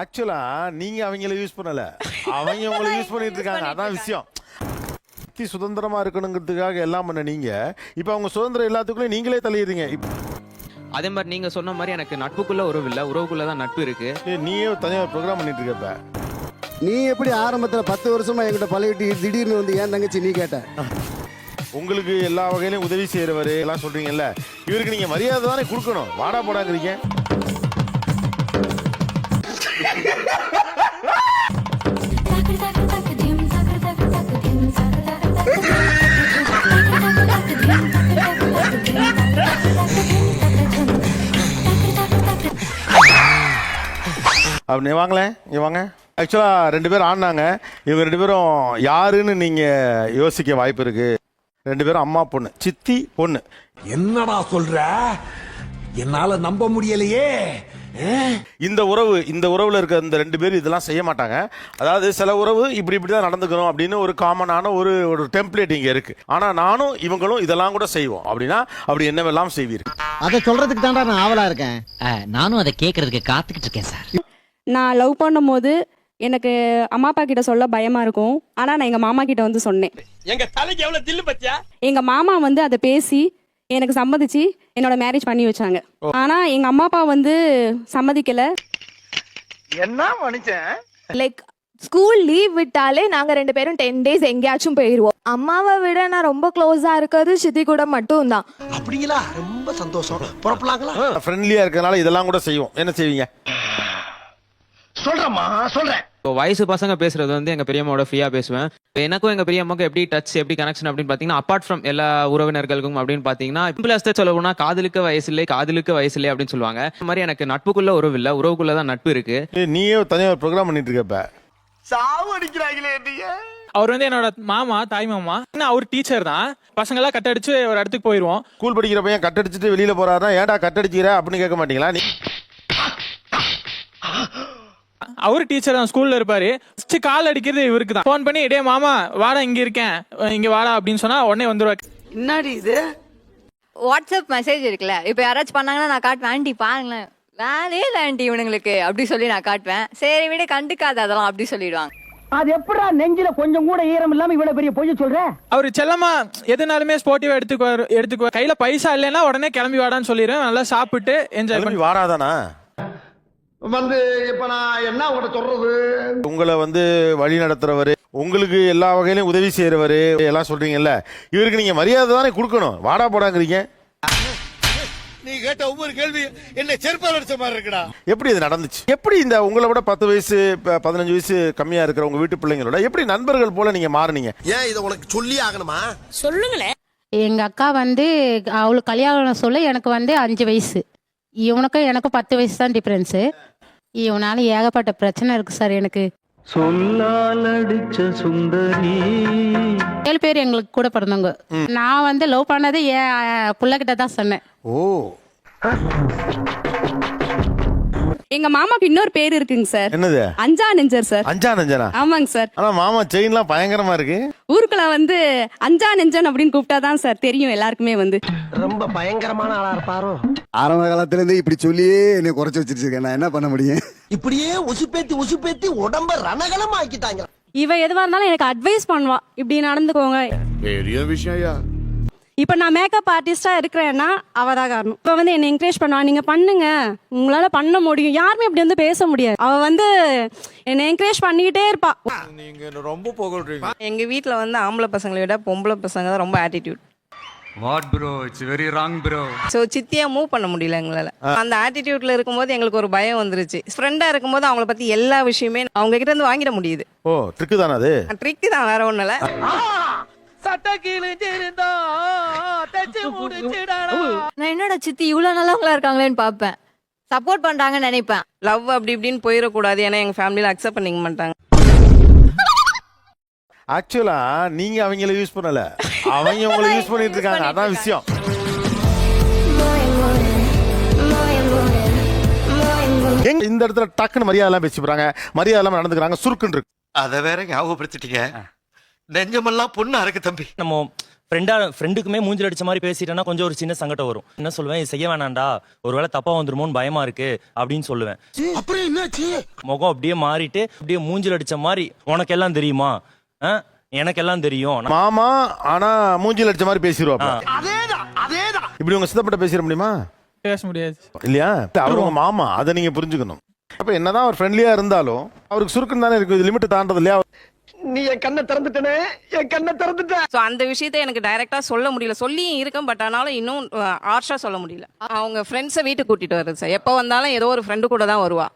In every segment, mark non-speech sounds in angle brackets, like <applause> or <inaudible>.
ஆக்சுவலா நீங்க அவங்கள யூஸ் பண்ணல. <laughs> அவங்க உங்களை யூஸ் பண்ணிட்டு இருக்காங்க. அதான் விஷயம். சுத்தி சுதந்திரமா இருக்கணுங்கிறதுக்காக எல்லாம் பண்ண நீங்க. இப்ப அவங்க சுதந்திரம் எல்லாத்துக்குள்ளயும் நீங்களே தள்ளிடுறீங்க. இப்ப அதே மாதிரி நீங்க சொன்ன மாதிரி எனக்கு நட்புக்குள்ள உறவு இல்ல. உறவுக்குள்ள தான் நட்பு இருக்கு. நீயே தனியாக ப்ரோக்ராம் பண்ணிட்டு இருக்கப்ப நீ எப்படி ஆரம்பத்துல பத்து வருஷமா என்கிட்ட பழகிட்டு திடீர்னு வந்து ஏன் தங்கச்சி நீ கேட்ட? உங்களுக்கு எல்லா வகையிலும் உதவி செய்யறவர் எல்லாம் சொல்றீங்கல்ல. இவருக்கு நீங்க மரியாதை தானே கொடுக்கணும். வாடா போடாங்கிறீங்க. அப்படி நீ வாங்களேன் இங்க வாங்க. ஆக்சுவலா ரெண்டு பேரும் ஆடினாங்க. இவங்க ரெண்டு பேரும் யாருன்னு நீங்க யோசிக்க வாய்ப்பு இருக்கு. ரெண்டு பேரும் அம்மா பொண்ணு. சித்தி பொண்ணு. என்னடா சொல்ற? என்னால நம்ப முடியலையே. இந்த உறவு இந்த உறவுல இருக்க இந்த ரெண்டு பேரும் இதெல்லாம் செய்ய மாட்டாங்க. அதாவது சில உறவு இப்படி இப்படி தான் நடந்துக்கணும் அப்படின்னு ஒரு காமனான ஒரு ஒரு டெம்ப்ளேட் இங்க இருக்கு. ஆனா நானும் இவங்களும் இதெல்லாம் கூட செய்வோம். அப்படின்னா அப்படி என்னவெல்லாம் செய்வீர்கள்? அதை சொல்றதுக்கு தான்டா நான் ஆவலா இருக்கேன். நானும் அதை கேட்கறதுக்கு காத்துக்கிட்டு இருக்கேன் சார். நான் லவ் பண்ணும்போது எனக்கு அம்மா அப்பா கிட்ட சொல்ல பயமா இருக்கும். ஆனா நான் எங்க மாமா கிட்ட வந்து சொன்னேன். எங்க தலைக்கு எவ்வளவு தில்லு பத்தியா? எங்க மாமா வந்து அதை பேசி எனக்கு சம்மதிச்சு என்னோட மேரேஜ் பண்ணி வச்சாங்க. ஆனா எங்க அம்மா அப்பா வந்து சம்மதிக்கல. லைக் ஸ்கூல் லீவ் விட்டாலே நாங்க ரெண்டு பேரும் டென் டேஸ் எங்கேயாச்சும் போயிருவோம். அம்மாவை விட நான் ரொம்ப க்ளோஸா இருக்கிறது சித்தி கூட மட்டும் தான் அப்படிங்களா? ரொம்ப சந்தோஷம். புறப்படலாங்களா ஃப்ரெண்ட்லியா இருக்கறனால இதெல்லாம் கூட செய்வோம். என்ன செய்வீங்க? சொல்றேன் சொல்றேன். இப்போ வயசு பசங்க பேசுறது வந்து எங்க பெரியம்மாவோட ஃப்ரீயா பேசுவேன். இப்ப எனக்கும் எங்க பெரியம்மாக்கும் எப்படி டச் எப்படி கனெக்ஷன் அப்படின்னு பாத்தீங்கன்னா அப்பார்ட் ஃப்ரம் எல்லா உறவினர்களுக்கும் அப்படின்னு பாத்தீங்கன்னா சிம்பிளஸ்ட் சொல்லணும்னா காதலுக்கு வயசு இல்லை காதலுக்கு வயசு இல்லை அப்படின்னு சொல்லுவாங்க. இந்த மாதிரி எனக்கு நட்புக்குள்ள உறவு இல்ல உறவுக்குள்ள தான் நட்பு இருக்கு. நீயே தனியாக ப்ரோக்ராம் பண்ணிட்டு இருக்கப்ப சாவு அடிக்கிறாங்களே நீங்க அவர் வந்து என்னோட மாமா தாய் மாமா நான் அவர் டீச்சர் தான். பசங்க எல்லாம் கட் அடிச்சு ஒரு இடத்துக்கு போயிருவோம். ஸ்கூல் படிக்கிற பையன் கட்டடிச்சிட்டு வெளியில போறாருன்னா ஏன்டா கட்டடிச்சிக்கிற? அப்படின்னு கேட்க மாட்டீங்களா? நீ அவர் டீச்சர் தான் ஸ்கூல்ல இருப்பாரு. ஃபர்ஸ்ட் கால் அடிக்கிறது இவருக்கு தான். ஃபோன் பண்ணி டே மாமா வாடா இங்க இருக்கேன். இங்க வாடா அப்படின்னு சொன்னா உடனே வந்துருவாரு. என்னடி இது? வாட்ஸ்அப் மெசேஜ் இருக்குல்ல. இப்போ யாராச்சும் பண்ணாங்கன்னா நான் காட்டுவேன். ஆண்டி பாருங்களேன். வேலையே இல்லை ஆண்டி இவனுங்களுக்கு. அப்படி சொல்லி நான் காட்டுவேன். சரி விட கண்டுக்காத அதெல்லாம் அப்படி சொல்லிடுவாங்க. அது எப்படா நெஞ்சில கொஞ்சம் கூட ஈரம் இல்லாம இவ்வளவு பெரிய பொய்ய சொல்ற? அவர் செல்லமா எதுனாலுமே ஸ்போர்ட்டிவா எடுத்துக்குவார் எடுத்துக்குவார். கையில பைசா இல்லைன்னா உடனே கிளம்பி வாடான்னு சொல்லிடுவேன். நல்லா சாப்பிட்டு என்ஜாய் பண்ணி. வாராதானா வந்து இப்ப நான் என்ன உங்கள்கிட்ட சொல்றது? உங்களை வந்து வழி நடத்துறவர் உங்களுக்கு எல்லா வகையிலும் உதவி செய்யறவர் எல்லாம் சொல்றீங்கல்ல இவருக்கு நீங்க மரியாதை தானே கொடுக்கணும். வாடா போடாங்கிறீங்க. நீ கேட்ட ஒவ்வொரு கேள்வி என்ன செருப்பால் அடிச்ச மாதிரி இருக்குடா. எப்படி இது நடந்துச்சு? எப்படி இந்த உங்களை விட பத்து வயசு ப- பதினஞ்சு வயசு கம்மியா இருக்கிற உங்க வீட்டு பிள்ளைங்களோட எப்படி நண்பர்கள் போல நீங்க மாறுனீங்க? ஏன் இதை உனக்கு சொல்லி ஆகணுமா? எங்க அக்கா வந்து அவளுக்கு கல்யாணம் சொல்ல எனக்கு வந்து அஞ்சு வயசு. இவனுக்கும் எனக்கும் பத்து வயசு தான் டிஃபரன்ஸு இவனால ஏகப்பட்ட பிரச்சனை இருக்கு சார் எனக்கு. சொல்லால் அடிச்ச சுந்தரி. ஏழு பேர் எங்களுக்கு கூட பிறந்தவங்க. நான் வந்து லவ் பண்ணது என் புள்ளகிட்ட தான் சொன்னேன். ஓ. எங்க மாமாக்கு இன்னொரு பேர் இருக்குங்க சார். என்னது? அஞ்சா நெஞ்சர் சார். அஞ்சா நஞ்சனா ஆமாங்க சார். ஆனா மாமா செயின்லாம் பயங்கரமா இருக்கு. ஊருக்குள்ள வந்து அஞ்சா நெஞ்சன் அப்படின்னு கூப்பிட்டாதான் சார் தெரியும் எல்லாருக்குமே வந்து. ரொம்ப பயங்கரமான ஆளா இருப்பாரோ? ஆரம்ப காலத்துல இருந்து இப்படி சொல்லியே என்னை குறைச்சு வச்சிருக்கேன் நான் என்ன பண்ண முடியும்? இப்படியே உசுப்பேத்தி உசுப்பேத்தி உடம்ப ரணகலம் ஆக்கிட்டாங்க இவ எதுவா இருந்தாலும் எனக்கு அட்வைஸ் பண்ணுவா. இப்படி நடந்துக்கோங்க. பெரிய விஷயம் இப்ப நான் மேக்கப் ஆர்டிஸ்டா இருக்கிறேன்னா அவ தான் காரணம் இப்ப வந்து என்ன என்கரேஜ் பண்ணுவா நீங்க பண்ணுங்க. உங்களால பண்ண முடியும். யாருமே இப்படி வந்து பேச முடியாது. அவ வந்து என்ன என்கரேஜ் பண்ணிக்கிட்டே இருப்பா. எங்க வீட்ல வந்து ஆம்பளை பசங்களை விட பொம்பளை பசங்க தான் ரொம்ப attitude what bro it's very wrong bro so சித்தியா move பண்ண முடியல எங்களால. அந்த ஆட்டிடியூட்ல இருக்கும்போது எங்களுக்கு ஒரு பயம் வந்துருச்சு. ஃப்ரெண்டா இருக்கும்போது அவங்கள பத்தி எல்லா விஷயமே அவங்க கிட்ட இருந்து வாங்கிட முடியுது. ஓ ட்ரிக்கு தானே அது? ட்ரிக் தான் வேற ஒண்ணும் இல்ல. <laughs> நான் என்னடா சித்தி இவ்வளவு நல்லவங்களா இருக்காங்களேன்னு பாப்பேன் சப்போர்ட் பண்றாங்கன்னு நினைப்பேன். லவ் அப்படி இப்படின்னு போயிடக்கூடாது ஏன்னா எங்க ஃபேமிலியில அக்செப்ட் பண்ணிக்க மாட்டாங்க. ஆக்சுவலா நீங்க அவங்கள யூஸ் பண்ணல. அவங்க உங்களை யூஸ் பண்ணிட்டு இருக்காங்க. அதான் விஷயம். எங்க இந்த இடத்துல டக்குன்னு மரியாதை எல்லாம் பேசி போறாங்க. மரியாதை எல்லாம் நடந்துக்கிறாங்க. சுருக்குன்னு இருக்கு. அத வேற ஞாபகப்படுத்திட்டீங்க. நெஞ்சமெல்லாம் பொண்ணா இருக்கு தம்பி. நம்ம ஃப்ரெண்டா ஃப்ரெண்டுக்குமே மூஞ்சில் அடிச்ச மாதிரி பேசிட்டேன்னா கொஞ்சம் ஒரு சின்ன சங்கடம் வரும். என்ன சொல்லுவேன்? இது செய்ய வேணாம்டா ஒருவேளை தப்பா வந்துருமோன்னு பயமா இருக்கு அப்படின்னு சொல்லுவேன். அப்புறம் என்னாச்சு? முகம் அப்படியே மாறிட்டு அப்படியே மூஞ்சில் அடிச்ச மாதிரி உனக்கு எல்லாம் தெரியுமா? ஆ? எனக்கு எல்லாம் தெரியும். நான் மாமா ஆனா மூஞ்சில அடிச்ச மாதிரி அதேதான் இப்படி உங்க சித்தப்பட்ட பேசிட முடியுமா? பேச முடியாது. இல்லையா? அவர் உங்க மாமா அதை நீங்க புரிஞ்சுக்கணும். அப்ப என்னதான் அவர் ஃப்ரெண்ட்லியா இருந்தாலும் அவருக்கு சுருக்கம் தானே இருக்கு லிமிட் தாண்டது இல்லையா? நீ என் கண்ணை திறந்துட்டனே? என் கண்ணை திறந்துட்ட. ஸோ அந்த விஷயத்தை எனக்கு டைரக்டா சொல்ல முடியல. சொல்லி இருக்கேன் பட் ஆனாலும் இன்னும் ஆர்ஷா சொல்ல முடியல. அவங்க ஃப்ரெண்ட்ஸை வீட்டுக்கு கூட்டிட்டு வருது சார். எப்போ வந்தாலும் ஏதோ ஒரு ஃப்ரெண்டு கூட தான் வருவா.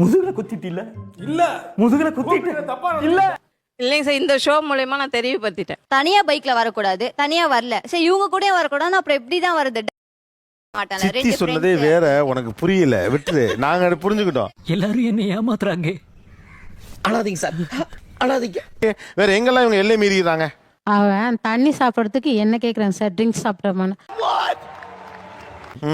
முதுகுல குத்திட்டு இல்ல? இல்ல. முதுகுல குத்திட்டு. இல்ல. இல்லைங்க சார் இந்த ஷோ மூலயமா நான் தெரியப்படுத்திட்டேன். தனியா பைக்ல வரக்கூடாது. தனியா வரல. சரி இவங்க கூட வரக்கூடாது அப்புறம் எப்படிதான் வருது மாட்டாங்க சித்தி ரெண்டு சொன்னதே. வேற உனக்கு புரியல. விட்டுரு. நாங்க அதை புரிஞ்சுக்கிட்டோம். எல்லாரும் என்ன ஏமாத்துறாங்க. அழாதீங்க சார். அழாதீங்க. ஏ, வேற எங்கெல்லாம் இவங்க எல்லை மீறிடுறாங்க? அவன் தண்ணி சாப்பிட்றதுக்கு என்ன கேட்குறேன் சார்? ட்ரிங்க்ஸ் சாப்பிட்டோமான்னு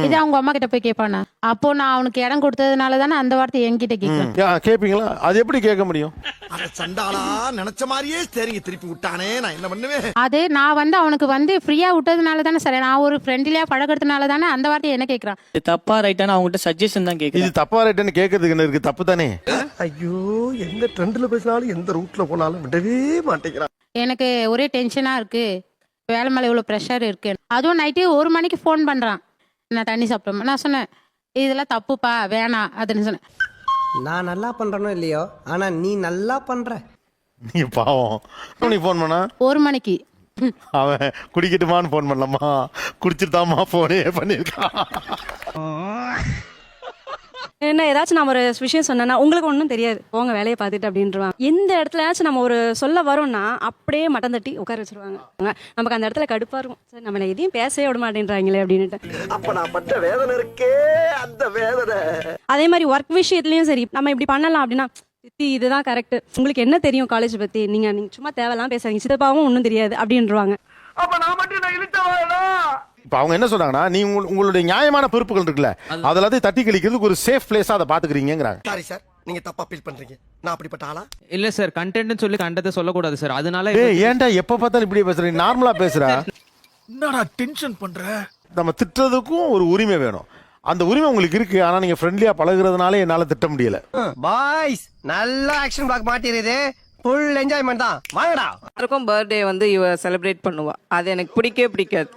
இது அவங்க அம்மா கிட்ட போய் கேட்பானா அப்போ நான் அவனுக்கு இடம் கொடுத்ததுனால தானே அந்த வார்த்தை என்கிட்ட கேட்குறேன் யா, கேப்பீங்களா? அது எப்படி கேட்க முடியும்? அட சண்டாளா நினைச்ச மாதிரியே ஸ்டேரிங்க திருப்பி விட்டானே நான் என்ன பண்ணுவேன்? அது நான் வந்து அவனுக்கு வந்து ஃப்ரீயா விட்டதுனால தானே சார் நான் ஒரு ஃப்ரெண்ட்லியா பழகிறதுனால தானே அந்த வார்த்தையை என்ன கேட்குறான் தப்பா ரைட்டான அவங்ககிட்ட சஜஷன் தான் இது தப்பா ரைட்டுன்னு கேட்கறதுக்கு என்ன இருக்கு? தப்பு தானே? ஐயோ எந்த ட்ரெண்ட்ல பேசினாலும் எந்த ரூட்ல போனாலும் விடவே மாட்டேங்கிறான். எனக்கு ஒரே டென்ஷனா இருக்கு. வேலை மேலே இவ்வளோ ப்ரெஷர் இருக்கு. அதுவும் நைட்டு ஒரு மணிக்கு ஃபோன் பண்றான். நான் தண்ணி சாப்பிட்டோம் நான் சொன்னேன் இதெல்லாம் தப்புப்பா வேணாம் அதுன்னு சொன்னேன். நான் நல்லா பண்றனோ இல்லையோ ஆனா நீ நல்லா பண்ற. நீங்க பாவம். நீ ஃபோன் பண்ணா? ஒரு மணிக்கு. அவன் குடிக்கட்டுமான்னு ஃபோன் பண்ணலாமா? குடிச்சிருந்தாமா ஃபோனே பண்ணிருக்கான் என்ன ஏதாச்சும் நம்ம ஒரு விஷயம் சொன்னேன்னா உங்களுக்கு ஒன்றும் தெரியாது. போங்க வேலையை பார்த்துட்டு அப்படின்றாங்க எந்த இடத்துலயாச்சும் நம்ம ஒரு சொல்ல வரோம்னா அப்படியே மட்டம் தட்டி உட்கார வச்சிருவாங்க. நமக்கு அந்த இடத்துல கடுப்பா இருக்கும். சார் நம்மளை எதையும் பேசவே விட மாட்டேன்றாங்களே அப்படின்ட்டு அப்ப நான் பட்ட வேதனை இருக்கே அந்த வேதனை. அதே மாதிரி ஒர்க் விஷயத்துலயும் சரி நம்ம இப்படி பண்ணலாம் அப்படின்னா சித்தி இதுதான் கரெக்ட் உங்களுக்கு என்ன தெரியும் காலேஜ் பத்தி? நீங்க நீங்க சும்மா தேவையெல்லாம் பேசாதீங்க. சித்தப்பாவும் ஒன்றும் தெரியாது அப்படின்றவாங்க. அப்ப நான் மட்டும் நான் இழுத்தவாடா இப்ப அவங்க என்ன சொல்றாங்கன்னா நீ உங்க- உங்களுடைய நியாயமான பொறுப்புகள் இருக்குல்ல அது எல்லாத்தையும் தட்டி கழிக்கிறதுக்கு ஒரு சேஃப் பிளேஸா அதை பாத்துக்கிறீங்கிறாங்க சாரி சார் நீங்க தப்பா ஃபீல் பண்றீங்க. நான் அப்படிப்பட்ட ஆளா? இல்ல சார் கண்டென்ட்னு சொல்லி கண்டதை சொல்லக்கூடாது சார் அதனால ஏன்டா எப்ப பார்த்தாலும் இப்படியே பேசுற? நார்மலா பேசுற என்னடா டென்ஷன் பண்ற? நம்ம திட்டுறதுக்கும் ஒரு உரிமை வேணும். அந்த உரிமை உங்களுக்கு இருக்கு ஆனா நீங்க ஃப்ரெண்ட்லியா பழகுறதுனால என்னால திட்ட முடியல. பாய்ஸ் நல்ல ஆக்ஷன் பிளாக் மாட்டிருது ஃபுல் என்ஜாய்மெண்ட் தான். வாங்கடா. எல்லாருக்கும் பர்த்டே வந்து இவ செலிப்ரேட் பண்ணுவா. அது எனக்கு பிடிக்கவே பிடிக்காது.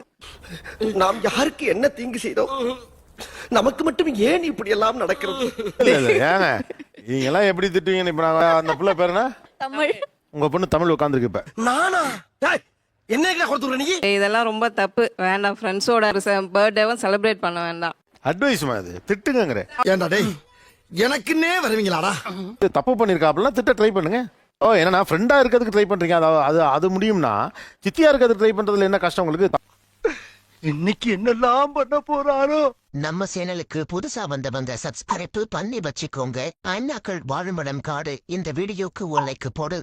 நாம் யாருக்கு என்ன தீங்கு செய்தோம் நமக்கு மட்டும் ஏன் இப்படி எல்லாம் நடக்கிறது? இல்ல இல்ல ஏங்க நீங்க எல்லாம் எப்படி திட்டுவீங்கன்னு இப்ப நாங்க அந்த பிள்ளை பேர் என்ன? தமிழ். உங்க பொண்ணு தமிழ் உட்காந்துருக்கு இப்ப. நானா? என்ன கொடுத்துற நீ? இதெல்லாம் ரொம்ப தப்பு. வேண்டாம் ஃப்ரெண்ட்ஸோட பர்த்டேவும் செலிப்ரேட் பண்ண வேண்டாம். அட்வைஸ்மா இது? திட்டுங்கிற ஏன்டா டேய் எனக்குன்னே வருவீங்களாடா? தப்பு பண்ணிருக்காப்புல திட்ட ட்ரை பண்ணுங்க. ஓ என்னன்னா ஃப்ரெண்டா இருக்கிறதுக்கு ட்ரை பண்றீங்க. அது அது அது முடியும்னா சித்தியா இருக்கிறதுக்கு ட்ரை பண்றதுல என்ன கஷ்டம் உங்களுக்கு? இன்னைக்கு என்னெல்லாம் பண்ண போறாரோ? நம்ம சேனலுக்கு புதுசா வந்தவங்க சப்ஸ்கிரைப் பண்ணி வச்சுக்கோங்க. அண்ணாக்கள் வாழுமிடம் காடு. இந்த வீடியோக்கு ஒரு லைக் போடு.